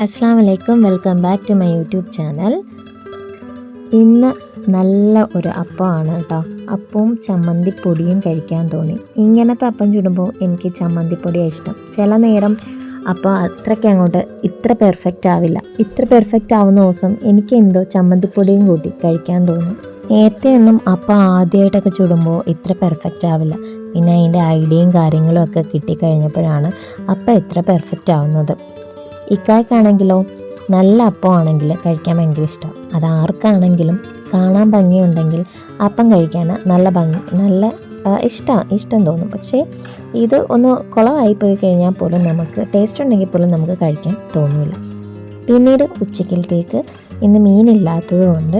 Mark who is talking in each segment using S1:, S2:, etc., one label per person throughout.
S1: അസ്സാം വലൈക്കും welcome back to my YouTube channel. ഇന്ന് നല്ല ഒരു അപ്പമാണ് കേട്ടോ. അപ്പവും ചമ്മന്തിപ്പൊടിയും കഴിക്കാൻ തോന്നി. ഇങ്ങനത്തെ അപ്പം ചുടുമ്പോൾ എനിക്ക് ചമ്മന്തിപ്പൊടിയാണ് ഇഷ്ടം. ചില നേരം അപ്പം അത്രയ്ക്ക് അങ്ങോട്ട് ഇത്ര പെർഫെക്റ്റ് ആവില്ല. ഇത്ര പെർഫെക്റ്റ് ആവുന്ന ദിവസം എനിക്ക് എന്തോ ചമ്മന്തിപ്പൊടിയും കൂട്ടി കഴിക്കാൻ തോന്നും. നേരത്തെ ഒന്നും അപ്പം ആദ്യമായിട്ടൊക്കെ ചുടുമ്പോൾ ഇത്ര പെർഫെക്റ്റ് ആവില്ല. പിന്നെ അതിന്റെ ഐഡിയയും കാര്യങ്ങളും ഒക്കെ കിട്ടിക്കഴിഞ്ഞപ്പോഴാണ് അപ്പം ഇത്ര പെർഫെക്റ്റ് ആവുന്നത്. ഇക്കായ്ക്കാണെങ്കിലോ നല്ല അപ്പമാണെങ്കിൽ കഴിക്കാൻ ഭയങ്കര ഇഷ്ടം. അത് ആർക്കാണെങ്കിലും കാണാൻ ഭംഗിയുണ്ടെങ്കിൽ അപ്പം കഴിക്കാൻ നല്ല ഭംഗി നല്ല ഇഷ്ടം ഇഷ്ടം തോന്നും. പക്ഷേ ഇത് ഒന്ന് കുളമായി പോയി കഴിഞ്ഞാൽ പോലും നമുക്ക് ടേസ്റ്റ് ഉണ്ടെങ്കിൽ പോലും നമുക്ക് കഴിക്കാൻ തോന്നില്ല പിന്നീട് ഉച്ചക്കലത്തേക്ക് ഇന്ന് മീനില്ലാത്തത് കൊണ്ട്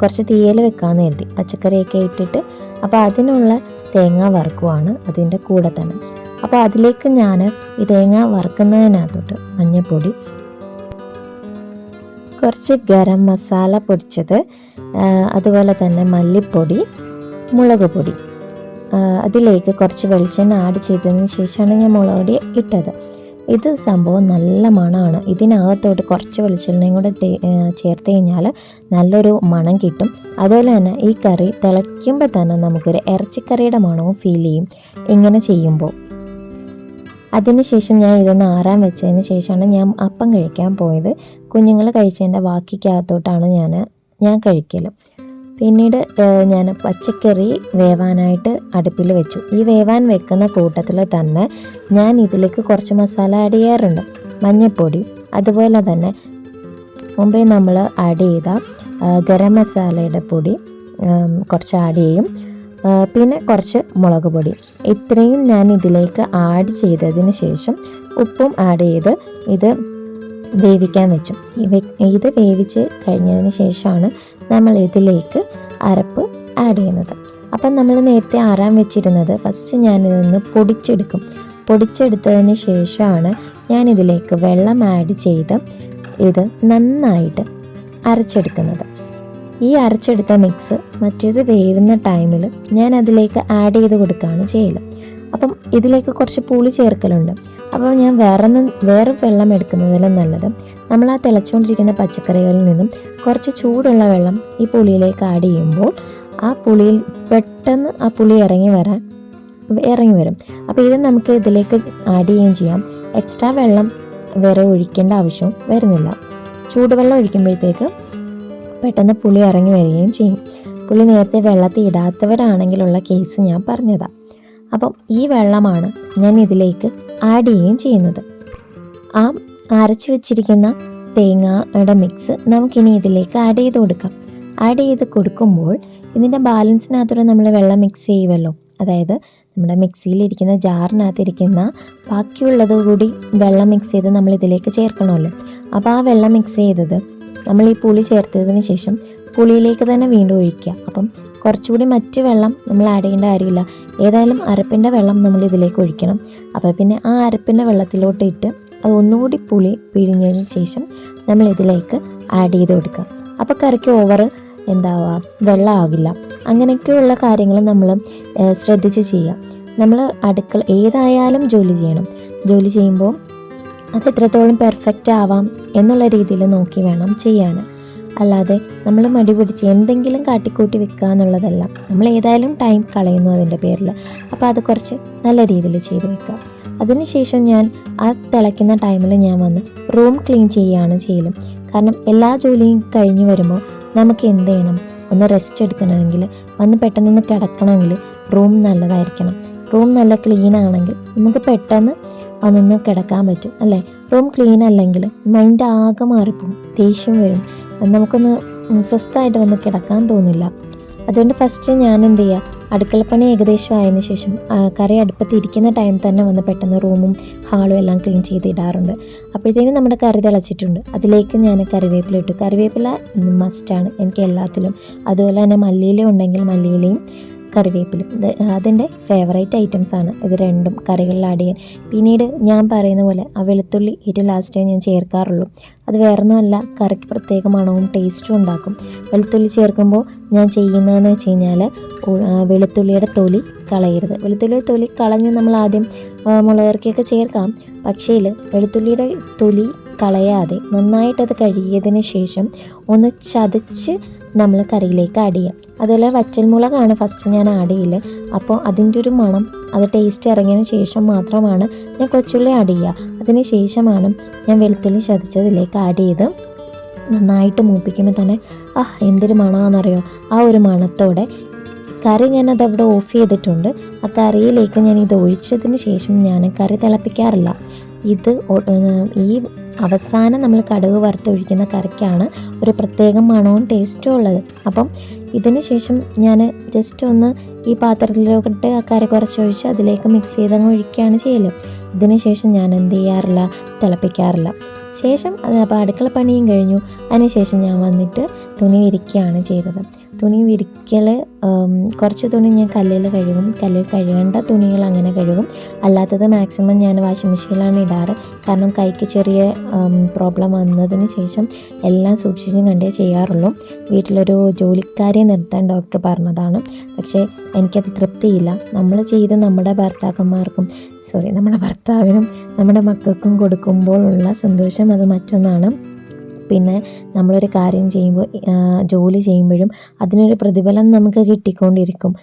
S1: കുറച്ച് തീയൽ വെക്കാമെന്ന് കരുതി. പച്ചക്കറിയൊക്കെ ഇട്ടിട്ട്. അപ്പോൾ അതിനുള്ള തേങ്ങ വറുക്കുവാണ് അതിന്റെ കൂടെ തന്നെ. അപ്പോൾ അതിലേക്ക് ഞാൻ ഈ തേങ്ങ വറുക്കുന്നതിനകത്തോട്ട് മഞ്ഞൾപ്പൊടി കുറച്ച് ഗരം മസാല പൊടിച്ചത് അതുപോലെ തന്നെ മല്ലിപ്പൊടി മുളക് പൊടി. അതിലേക്ക് കുറച്ച് വെളിച്ചെണ്ണ ആഡ് ചെയ്തതിന് ശേഷമാണ് ഞാൻ മുളക് പൊടി ഇട്ടത്. ഇത് സംഭവം നല്ല മണമാണ്. ഇതിനകത്തോട്ട് കുറച്ച് വെളിച്ചെണ്ണയും കൂടെ ചേർത്ത് കഴിഞ്ഞാൽ നല്ലൊരു മണം കിട്ടും. അതുപോലെ തന്നെ ഈ കറി തിളയ്ക്കുമ്പോൾ തന്നെ നമുക്കൊരു ഇറച്ചിക്കറിയുടെ മണവും ഫീൽ ചെയ്യും. ഇങ്ങനെ ചെയ്യുമ്പോൾ അതിനുശേഷം ഞാൻ ഇതൊന്ന് ആറാൻ വെച്ചതിന് ശേഷമാണ് ഞാൻ അപ്പം കഴിക്കാൻ പോയത്. കുഞ്ഞുങ്ങൾ കഴിച്ചതിന്റെ ബാക്കിക്കകത്തോട്ടാണ് ഞാൻ ഞാൻ കഴിക്കൽ പിന്നീട് ഞാൻ പച്ചക്കറി വേവാനായിട്ട് അടുപ്പിൽ വെച്ചു. ഈ വേവാൻ വെക്കുന്ന കൂട്ടത്തിൽ തന്നെ ഞാൻ ഇതിലേക്ക് കുറച്ച് മസാല ആഡ് ചെയ്യാറുണ്ട്. മഞ്ഞൾപ്പൊടി അതുപോലെ തന്നെ മുമ്പേ നമ്മൾ ആഡ് ചെയ്ത ഗരം മസാലയുടെ പൊടി കുറച്ച് ആഡ് ചെയ്യും. പിന്നെ കുറച്ച് മുളക് പൊടി. ഇത്രയും ഞാൻ ഇതിലേക്ക് ആഡ് ചെയ്തതിന് ശേഷം ഉപ്പും ആഡ് ചെയ്ത് ഇത് വേവിക്കാൻ വെച്ചു. ഇത് വേവിച്ച് കഴിഞ്ഞതിന് ശേഷമാണ് നമ്മൾ ഇതിലേക്ക് അരപ്പ് ആഡ് ചെയ്യുന്നത്. അപ്പം നമ്മൾ നേരത്തെ ആറാൻ വെച്ചിരുന്നത് ഫസ്റ്റ് ഞാനിതൊന്ന് പൊടിച്ചെടുക്കും. പൊടിച്ചെടുത്തതിന് ശേഷമാണ് ഞാനിതിലേക്ക് വെള്ളം ആഡ് ചെയ്ത് ഇത് നന്നായിട്ട് അരച്ചെടുക്കുന്നത്. ഈ അരച്ചെടുത്ത മിക്സ് മറ്റേത് വേവുന്ന ടൈമിൽ ഞാൻ അതിലേക്ക് ആഡ് ചെയ്ത് കൊടുക്കുകയാണ് ചെയ്യൽ അപ്പം ഇതിലേക്ക് കുറച്ച് പുളി ചേർക്കലുണ്ട്. അപ്പോൾ ഞാൻ വേറെ വേറെ വെള്ളം എടുക്കുന്നതിലും നല്ലത് നമ്മൾ ആ തിളച്ചുകൊണ്ടിരിക്കുന്ന പച്ചക്കറികളിൽ നിന്നും കുറച്ച് ചൂടുള്ള വെള്ളം ഈ പുളിയിലേക്ക് ആഡ് ചെയ്യുമ്പോൾ ആ പുളിയിൽ പെട്ടെന്ന് ആ പുളി ഇറങ്ങി വരാൻ ഇറങ്ങി വരും. അപ്പോൾ ഇത് നമുക്ക് ഇതിലേക്ക് ആഡ് ചെയ്യുകയും ചെയ്യാം. എക്സ്ട്രാ വെള്ളം വേറെ ഒഴിക്കേണ്ട ആവശ്യവും വരുന്നില്ല. ചൂടുവെള്ളം ഒഴിക്കുമ്പോഴത്തേക്ക് പെട്ടെന്ന് പുളി ഇറങ്ങി വരികയും ചെയ്യും. പുളി നേരത്തെ വെള്ളത്തിൽ ഇടാത്തവരാണെങ്കിലുള്ള കേസ് ഞാൻ പറഞ്ഞതാണ് അപ്പം ഈ വെള്ളമാണ് ഞാൻ ഇതിലേക്ക് ആഡ് ചെയ്യുകയും ചെയ്യുന്നത്. ആ അരച്ച് വെച്ചിരിക്കുന്ന തേങ്ങയുടെ മിക്സ് നമുക്കിനി ഇതിലേക്ക് ആഡ് ചെയ്ത് കൊടുക്കാം. ആഡ് ചെയ്ത് കൊടുക്കുമ്പോൾ ഇതിന്റെ ബാലൻസിനകത്തൂടെ നമ്മൾ വെള്ളം മിക്സ് ചെയ്യുമല്ലോ അതായത് നമ്മുടെ മിക്സിയിലിരിക്കുന്ന ജാറിനകത്തിരിക്കുന്ന ബാക്കിയുള്ളത് കൂടി വെള്ളം മിക്സ് ചെയ്ത് നമ്മൾ ഇതിലേക്ക് ചേർക്കണമല്ലോ. അപ്പോൾ ആ വെള്ളം മിക്സ് ചെയ്തത് നമ്മൾ ഈ പുളി ചേർത്തതിന് ശേഷം പുളിയിലേക്ക് തന്നെ വീണ്ടും ഒഴിക്കുക. അപ്പം കുറച്ചുകൂടി മറ്റ് വെള്ളം നമ്മൾ ആഡ് ചെയ്യേണ്ട കാര്യമില്ല. ഏതായാലും അരപ്പിന്റെ വെള്ളം നമ്മൾ ഇതിലേക്ക് ഒഴിക്കണം. അപ്പോൾ പിന്നെ ആ അരപ്പിന്റെ വെള്ളത്തിലോട്ട് ഇട്ട് അത് ഒന്നുകൂടി പുളി പിഴിഞ്ഞതിന് ശേഷം നമ്മൾ ഇതിലേക്ക് ആഡ് ചെയ്ത് കൊടുക്കുക. അപ്പോൾ കറിക്ക് ഓവർ എന്താവുക വെള്ളമാകില്ല അങ്ങനെയൊക്കെയുള്ള കാര്യങ്ങൾ നമ്മൾ ശ്രദ്ധിച്ച് ചെയ്യുക. നമ്മൾ അടുക്കള ഏതായാലും ജോലി ചെയ്യണം. ജോലി ചെയ്യുമ്പോൾ അത് എത്രത്തോളം പെർഫെക്റ്റ് ആവാം എന്നുള്ള രീതിയിൽ നോക്കി വേണം ചെയ്യാൻ. അല്ലാതെ നമ്മൾ മടി പിടിച്ച് എന്തെങ്കിലും കാട്ടിക്കൂട്ടി വെക്കുക എന്നുള്ളതല്ല. നമ്മൾ ഏതായാലും ടൈം കളയുന്നു അതിന്റെ പേരിൽ. അപ്പോൾ അത് കുറച്ച് നല്ല രീതിയിൽ ചെയ്ത് വെക്കുക. അതിനുശേഷം ഞാൻ ആ തിളയ്ക്കുന്ന ടൈമിൽ ഞാൻ വന്ന് റൂം ക്ലീൻ ചെയ്യുകയാണ് ചെയ്യലും. കാരണം എല്ലാ ജോലിയും കഴിഞ്ഞ് വരുമ്പോൾ നമുക്ക് എന്ത് ചെയ്യണം? ഒന്ന് റെസ്റ്റ് എടുക്കണമെങ്കിൽ വന്ന് പെട്ടെന്നൊന്ന് കിടക്കണമെങ്കിൽ റൂം നല്ലതായിരിക്കണം. റൂം നല്ല ക്ലീൻ ആണെങ്കിൽ നമുക്ക് പെട്ടെന്ന് വന്നൊന്ന് കിടക്കാൻ പറ്റും അല്ലേ? റൂം ക്ലീൻ അല്ലെങ്കിൽ മൈൻഡ് ആകെ മാറിപ്പോകും ദേഷ്യം വരും. നമുക്കൊന്ന് സ്വസ്ഥമായിട്ട് വന്ന് കിടക്കാൻ തോന്നില്ല. അതുകൊണ്ട് ഫസ്റ്റ് ഞാൻ എന്ത് ചെയ്യുക അടുക്കളപ്പണി ഏകദേശം ആയതിനു ശേഷം കറി അടുപ്പത്ത് ഇരിക്കുന്ന ടൈം തന്നെ വന്ന് പെട്ടെന്ന് റൂമും ഹാളും എല്ലാം ക്ലീൻ ചെയ്ത് ഇടാറുണ്ട്. അപ്പോഴത്തേനും നമ്മുടെ കറി തിളച്ചിട്ടുണ്ട്. അതിലേക്ക് ഞാൻ കറിവേപ്പില ഇട്ടു. കറിവേപ്പില മസ്റ്റാണ് എനിക്ക് എല്ലാത്തിലും. അതുപോലെ തന്നെ മല്ലിയില ഉണ്ടെങ്കിൽ മല്ലിയിലയും കറിവേപ്പിലും. അതിന്റെ ഫേവറേറ്റ് ഐറ്റംസ് ആണ്. ഇത് രണ്ടും കറികളിൽ ആഡ് ചെയ്യാൻ. പിന്നീട് ഞാൻ പറയുന്ന പോലെ ആ വെളുത്തുള്ളി ഏറ്റവും ലാസ്റ്റേ ഞാൻ ചേർക്കാറുള്ളൂ. അത് വേറൊന്നുമല്ല കറിക്ക് പ്രത്യേക മണവും ടേസ്റ്റും ഉണ്ടാക്കും. വെളുത്തുള്ളി ചേർക്കുമ്പോൾ ഞാൻ ചെയ്യുന്നതെന്ന് വെച്ച് കഴിഞ്ഞാൽ വെളുത്തുള്ളിയുടെ തൊലി കളയരുത്. വെളുത്തുള്ളിയുടെ തൊലി കളഞ്ഞ് നമ്മൾ ആദ്യം മുളകറക്കിയൊക്കെ ചേർക്കാം. പക്ഷേ വെളുത്തുള്ളിയുടെ തൊലി കളയാതെ നന്നായിട്ടത് കഴുകിയതിന് ശേഷം ഒന്ന് ചതച്ച് നമ്മൾ കറിയിലേക്ക് ആഡ് ചെയ്യാം. അതുപോലെ വറ്റൽമുളകാണ് ഫസ്റ്റ് ഞാൻ ആഡ് ചെയ്യൽ. അപ്പോൾ അതിന്റെ ഒരു മണം അത് ടേസ്റ്റ് ഇറങ്ങിയതിന് ശേഷം മാത്രമാണ് ഞാൻ കൊച്ചുള്ളി ആഡ് ചെയ്യുക അതിന് ശേഷമാണ് ഞാൻ വെളുത്തുള്ളി ചതച്ചതിലേക്ക് ആഡ് ചെയ്ത് നന്നായിട്ട് മൂപ്പിക്കുമ്പോൾ തന്നെ ആ എന്തൊരു മണമാണെന്നറിയോ ആ ഒരു മണത്തോടെ കറി ഞാനത് അവിടെ ഓഫ് ചെയ്തിട്ടുണ്ട്. ആ കറിയിലേക്ക് ഞാൻ ഇത് ഒഴിച്ചതിന് ശേഷം ഞാൻ കറി തിളപ്പിക്കാറില്ല. ഇത് ഈ അവസാനം നമ്മൾ കടുക് വറുത്തൊഴിക്കുന്ന കറിക്കാണ് ഒരു പ്രത്യേക മണവും ടേസ്റ്റും ഉള്ളത്. അപ്പം ഇതിന് ശേഷം ഞാൻ ജസ്റ്റ് ഒന്ന് ഈ പാത്രത്തിലോട്ട് ആ കറി കുറച്ചൊഴിച്ച് അതിലേക്ക് മിക്സ് ചെയ്തങ്ങ് ഒഴിക്കുകയാണ് ചെയ്യൽ. ഇതിന് ശേഷം ഞാൻ എന്ത് ചെയ്യാറില്ല? തിളപ്പിക്കാറില്ല. ശേഷം അപ്പോൾ അടുക്കള പണിയും കഴിഞ്ഞു. അതിനുശേഷം ഞാൻ വന്നിട്ട് തുണി വിരിക്കുകയാണ് ചെയ്തത്. തുണി വിരിക്കൽ കുറച്ച് തുണി ഞാൻ കല്ലിൽ കഴുകും. കല്ലിൽ കഴുകേണ്ട തുണികൾ അങ്ങനെ കഴുകും. അല്ലാത്തത് മാക്സിമം ഞാൻ വാഷിംഗ് മെഷീനിലാണ് ഇടാറ്. കാരണം കൈക്ക് ചെറിയ പ്രോബ്ലം വന്നതിന് ശേഷം എല്ലാം സൂക്ഷിച്ചും കണ്ടേ ചെയ്യാറുള്ളൂ. വീട്ടിലൊരു ജോലിക്കാരെ നിർത്താൻ ഡോക്ടർ പറഞ്ഞതാണ്. പക്ഷേ എനിക്കത് തൃപ്തിയില്ല. നമ്മൾ ചെയ്ത് നമ്മുടെ ഭർത്താക്കന്മാർക്കും സോറി നമ്മുടെ ഭർത്താവിനും നമ്മുടെ മക്കൾക്കും കൊടുക്കുമ്പോഴുള്ള സന്തോഷം അത് മറ്റൊന്നാണ്. പിന്നെ നമ്മളൊരു കാര്യം ചെയ്യുമ്പോൾ ജോലി ചെയ്യുമ്പോഴും അതിനൊരു പ്രതിഫലം നമുക്ക് കിട്ടിക്കൊണ്ടിരിക്കും.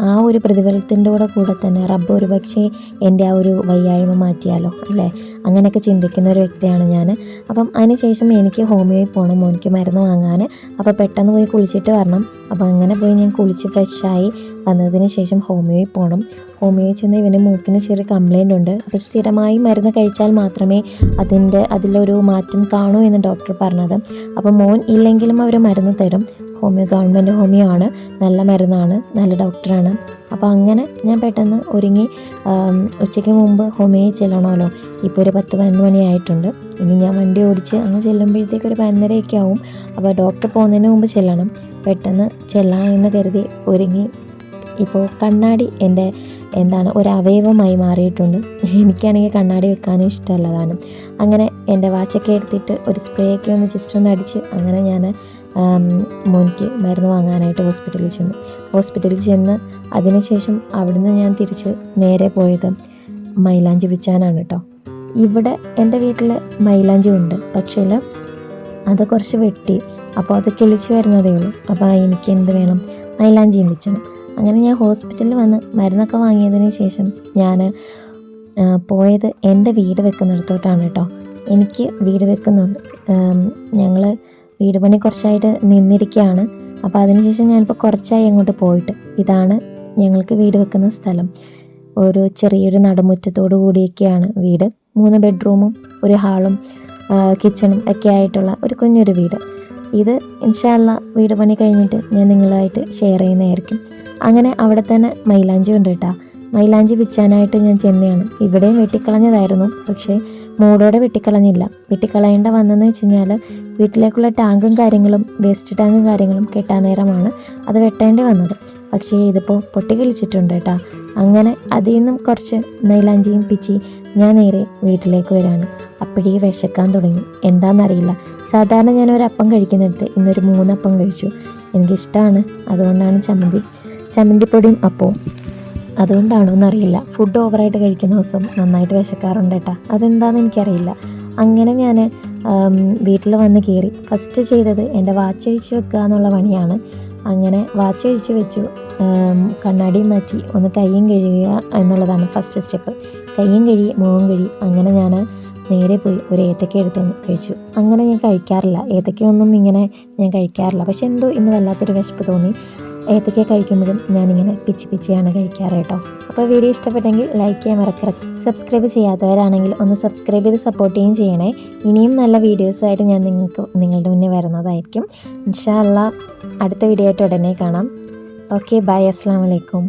S1: ആ ഒരു പ്രതിഫലത്തിന്റെ കൂടെ കൂടെ തന്നെ റബ്ബ് ഒരു പക്ഷേ എന്റെ ആ ഒരു വയ്യായ്മ മാറ്റിയാലോ അല്ലേ? അങ്ങനെയൊക്കെ ചിന്തിക്കുന്ന ഒരു വ്യക്തിയാണ് ഞാൻ. അപ്പം അതിനുശേഷം എനിക്ക് ഹോമിയോയിൽ പോകണം മോനിക്ക് മരുന്ന് വാങ്ങാൻ. അപ്പോൾ പെട്ടെന്ന് പോയി കുളിച്ചിട്ട് വരണം. അപ്പോൾ അങ്ങനെ പോയി ഞാൻ കുളിച്ച് ഫ്രഷായി വന്നതിന് ശേഷം ഹോമിയോയിൽ പോകണം ഹോമിയോയിൽ ചെന്ന് ഇവന്റെ മൂക്കിന് ചെറിയ കംപ്ലൈന്റ് ഉണ്ട്. അപ്പോൾ സ്ഥിരമായി മരുന്ന് കഴിച്ചാൽ മാത്രമേ അതിന്റെ അതിലൊരു മാറ്റം കാണൂ എന്ന് ഡോക്ടർ പറഞ്ഞത്. അപ്പോൾ മോൻ ഇല്ലെങ്കിലും അവർ മരുന്ന് തരും. ഹോമിയോ ഗവൺമെന്റ് ഹോമിയോ ആണ്. നല്ല മരുന്നാണ്. നല്ല ഡോക്ടറാണ് അപ്പോൾ അങ്ങനെ ഞാൻ പെട്ടെന്ന് ഒരുങ്ങി ഉച്ചയ്ക്ക് മുമ്പ് ഹോമിയോയിൽ ചെല്ലണമല്ലോ. ഇപ്പോൾ ഒരു പത്ത് പതിനൊന്ന് മണിയായിട്ടുണ്ട്. ഇനി ഞാൻ വണ്ടി ഓടിച്ച് അങ്ങ് ചെല്ലുമ്പോഴത്തേക്ക് ഒരു പതിനൊന്നരയൊക്കെ ആവും. അപ്പോൾ ഡോക്ടർ പോകുന്നതിന് മുമ്പ് ചെല്ലണം. പെട്ടെന്ന് ചെല്ലാം എന്ന് കരുതി ഒരുങ്ങി. ഇപ്പോൾ കണ്ണാടി എന്റെ എന്താണ് ഒരു അവയവമായി മാറിയിട്ടുണ്ട്. എനിക്കാണെങ്കിൽ കണ്ണാടി വെക്കാനും ഇഷ്ടമല്ല അങ്ങനെ എന്റെ വാച്ചൊക്കെ എടുത്തിട്ട് ഒരു സ്പ്രേ ഒക്കെ ഒന്ന് ജസ്റ്റ് ഒന്ന് അടിച്ച് അങ്ങനെ ഞാൻ മോനിക്ക് മരുന്ന് വാങ്ങാനായിട്ട് ഹോസ്പിറ്റലിൽ ചെന്നു. ഹോസ്പിറ്റലിൽ ചെന്ന് അതിനുശേഷം അവിടുന്ന് ഞാൻ തിരിച്ച് നേരെ പോയത് മൈലാഞ്ചി വിച്ചാനാണ് കേട്ടോ. ഇവിടെ എന്റെ വീട്ടിൽ മൈലാഞ്ചി ഉണ്ട്. പക്ഷേ അത് കുറച്ച് വെട്ടി. അപ്പോൾ അത് കിളിച്ച് വരുന്നതേ ഉള്ളൂ. അപ്പോൾ എനിക്ക് എന്ത് വേണം? മൈലാഞ്ചിയും വെച്ചണം അങ്ങനെ ഞാൻ ഹോസ്പിറ്റലിൽ വന്ന് മരുന്നൊക്കെ വാങ്ങിയതിന് ശേഷം ഞാൻ പോയത് എന്റെ വീട് വെക്കുന്നിടത്തോട്ടാണ് കേട്ടോ. എനിക്ക് വീട് വെക്കുന്നുണ്ട്. ഞങ്ങൾ വീട് പണി കുറച്ചായിട്ട് നിന്നിരിക്കുകയാണ്. അപ്പോൾ അതിനുശേഷം ഞാനിപ്പോൾ കുറച്ചായി അങ്ങോട്ട് പോയിട്ട്. ഇതാണ് ഞങ്ങൾക്ക് വീട് വെക്കുന്ന സ്ഥലം. ഒരു ചെറിയൊരു നടുമുറ്റത്തോടു കൂടിയൊക്കെയാണ് വീട്. മൂന്ന് ബെഡ്റൂമും ഒരു ഹാളും കിച്ചണും ഒക്കെ ആയിട്ടുള്ള ഒരു കുഞ്ഞൊരു വീട്. ഇത് ഇൻഷാല്ല വീട് പണി കഴിഞ്ഞിട്ട് ഞാൻ നിങ്ങളായിട്ട് ഷെയർ ചെയ്യുന്നതായിരിക്കും. അങ്ങനെ അവിടെ തന്നെ മൈലാഞ്ചി ഉണ്ട് കേട്ടോ. മൈലാഞ്ചി വിൽക്കാനായിട്ട് ഞാൻ ചെന്നതാണ് ഇവിടെയും വെട്ടിക്കളഞ്ഞതായിരുന്നു. പക്ഷേ മൂടോടെ വെട്ടിക്കളഞ്ഞില്ല. വെട്ടിക്കളയേണ്ട വന്നെന്ന് വെച്ച് കഴിഞ്ഞാൽ വീട്ടിലേക്കുള്ള ടാങ്കും കാര്യങ്ങളും വേസ്റ്റ് ടാങ്കും കാര്യങ്ങളും കെട്ടാൻ നേരമാണ് അത് വെട്ടേണ്ടി വന്നത്. പക്ഷേ ഇതിപ്പോൾ പൊട്ടിക്കിളിച്ചിട്ടുണ്ട് കേട്ടോ. അങ്ങനെ അതിൽ നിന്നും കുറച്ച് മൈലാഞ്ചിയും പിച്ചി ഞാൻ നേരെ വീട്ടിലേക്ക് വരാണ്. അപ്പോഴേ വിശക്കാൻ തുടങ്ങി. എന്താണെന്നറിയില്ല. സാധാരണ ഞാൻ ഒരു അപ്പം കഴിക്കുന്നിടത്ത് ഇന്നൊരു മൂന്നപ്പം കഴിച്ചു. എനിക്കിഷ്ടമാണ് അതുകൊണ്ടാണ് ചമ്മന്തി. ചമ്മന്തിപ്പൊടിയും അപ്പവും. അതുകൊണ്ടാണോ എന്നറിയില്ല. ഫുഡ് ഓവറായിട്ട് കഴിക്കുന്ന ദിവസം നന്നായിട്ട് വിശക്കാറുണ്ട് കേട്ടോ. അതെന്താണെന്ന് എനിക്കറിയില്ല. അങ്ങനെ ഞാൻ വീട്ടിൽ വന്ന് കയറി. ഫസ്റ്റ് ചെയ്തത് എന്റെ വാച്ച് അഴിച്ച് വെക്കുക എന്നുള്ള പണിയാണ്. അങ്ങനെ വാച്ച് അഴിച്ച് വെച്ചു. കണ്ണാടി മാറ്റി ഒന്ന് കയ്യും കഴുകുക എന്നുള്ളതാണ് ഫസ്റ്റ് സ്റ്റെപ്പ് കയ്യും കഴുകി മുഖം കഴുകി. അങ്ങനെ ഞാൻ നേരെ പോയി ഒരു ഏത്തക്ക എടുത്ത് കഴിച്ചു. അങ്ങനെ ഞാൻ കഴിക്കാറില്ല. ഏത്തക്കയൊന്നും ഇങ്ങനെ ഞാൻ കഴിക്കാറില്ല. പക്ഷെ എന്തോ ഇന്ന് വല്ലാത്തൊരു വിശപ്പ് തോന്നി. ഏത്തക്ക കഴിക്കുമ്പോഴും ഞാനിങ്ങനെ പിച്ചി പിച്ചിയാണ് കഴിക്കാറ് കേട്ടോ. അപ്പോൾ വീഡിയോ ഇഷ്ടപ്പെട്ടെങ്കിൽ ലൈക്ക് ചെയ്യാൻ മറക്കരുത്. സബ്സ്ക്രൈബ് ചെയ്യാത്തവരാണെങ്കിൽ ഒന്ന് സബ്സ്ക്രൈബ് ചെയ്ത് സപ്പോർട്ട് ചെയ്യുകയും ചെയ്യണേ. ഇനിയും നല്ല വീഡിയോസായിട്ട് ഞാൻ നിങ്ങൾക്ക് നിങ്ങളുടെ മുന്നേ വരുന്നതായിരിക്കും. ഇൻഷാ അല്ലാ അടുത്ത വീഡിയോ ആയിട്ട് ഉടനെ കാണാം. ഓക്കെ ബൈ അസ്സാം വലൈക്കും